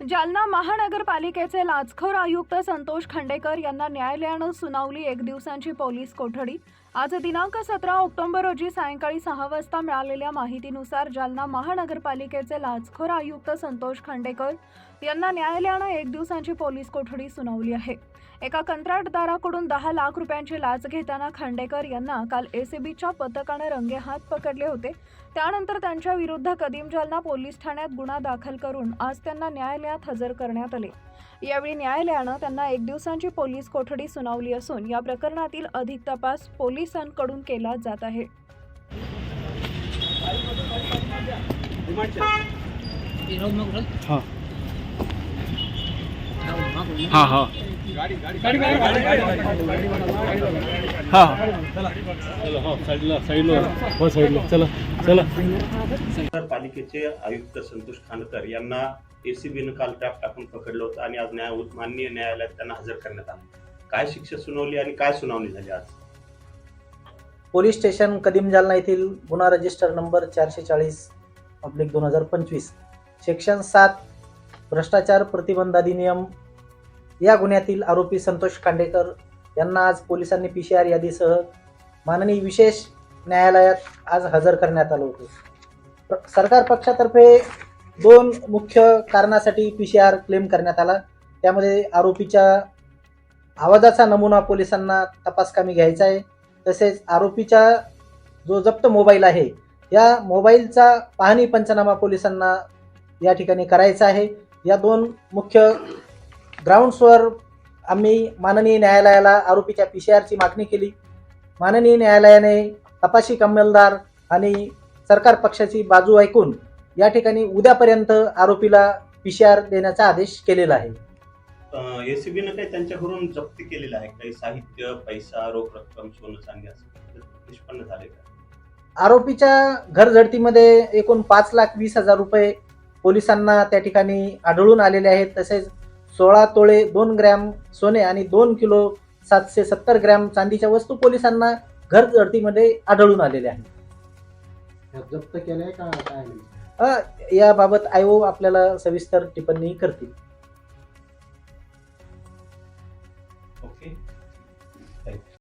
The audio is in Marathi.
जालना महानगरपालिकेचे लाचखोर आयुक्त संतोष खंडेकर यांना न्यायालयानं सुनावली एक दिवसांची पोलीस कोठडी. आज दिनांक सतरा ऑक्टोबर रोजी सायंकाळी सहा वाजता मिळालेल्या माहितीनुसार जालना महानगरपालिकेचे लाचखोर आयुक्त संतोष खांडेकर यांना न्यायालयानं एक दिवसांची पोलीस कोठडी सुनावली आहे. एका कंत्राटदाराकडून दहा लाख रुपयांची लाच घेताना खांडेकर यांना काल एसीबीच्या पथकानं रंगेहात पकडले होते. त्यानंतर त्यांच्या विरुद्ध कदीम जालना पोलीस ठाण्यात गुन्हा दाखल करून आज त्यांना न्यायालयात हजर करण्यात आले. यावेळी न्यायालयानं त्यांना एक दिवसांची पोलीस कोठडी सुनावली असून या प्रकरणातील अधिक तपास पोलिसांकडून केला जात आहे. हाँ हाँ. हाँ. हाँ हाँ हो पालिकेचे आयुक्त संतोष खांडकर यांना एसीबीनं काल ट्रॅप टाकून पकडलं होतं आणि आज न्याय माननीय न्यायालयात त्यांना हजर करण्यात आलं. काय शिक्षा सुनावली आणि काय सुनावणी झाली आज? पोलीस स्टेशन कदीम जालना येथील गुन्हा रजिस्टर नंबर चारशे चाळीस पब्लिक दोन हजार पंचवीस. सेक्शन सात भ्रष्टाचार प्रतिबंध अधिनियम या गुन्ह्यातील आरोपी संतोष कांडेकर यांना आज पोलिसांनी पी सी आर यादीसह माननीय विशेष न्यायालयात आज हजर करण्यात आलं होतं. सरकार पक्षातर्फे दोन मुख्य कारणासाठी पी सी आर क्लेम करण्यात आला. त्यामध्ये आरोपीच्या आवाजाचा नमुना पोलिसांना तपासकामी घ्यायचा आहे. तसेच आरोपीचा जो जप्त मोबाईल आहे या मोबाईलचा पाहणी पंचनामा पोलिसांना या ठिकाणी करायचा आहे. या दोन मुख्य ग्राउंड्सवर आम्ही माननीय न्यायालयाला आरोपीच्या पी सी आरची मागणी केली. माननीय न्यायालयाने तपाशी अंमलदार आणि सरकार पक्षाची बाजू ऐकून या ठिकाणी उद्यापर्यंत आरोपीला पी सी आर देण्याचा आदेश केलेला आहे. एसीबीनं काही त्यांच्याकडून जप्ती केलेलं आहे? काही साहित्य पैसा रोख रक्कम सोनं चांदी असं निष्पन्न झाले का? आरोपीच्या घर झडतीमध्ये एकूण पाच लाख वीस हजार रुपये पोलिसांना त्या ठिकाणी आढळून आलेले आहेत. तसेच सोळा तोळे दोन ग्रॅम सोने आणि दोन किलो सातशे सत्तर ग्रॅम चांदीच्या वस्तू पोलिसांना घर झडतीमध्ये आढळून आलेल्या आहेत. जप्त केलंय का काय? याबाबत आयोग आपल्याला सविस्तर टिप्पणी करतील. okay.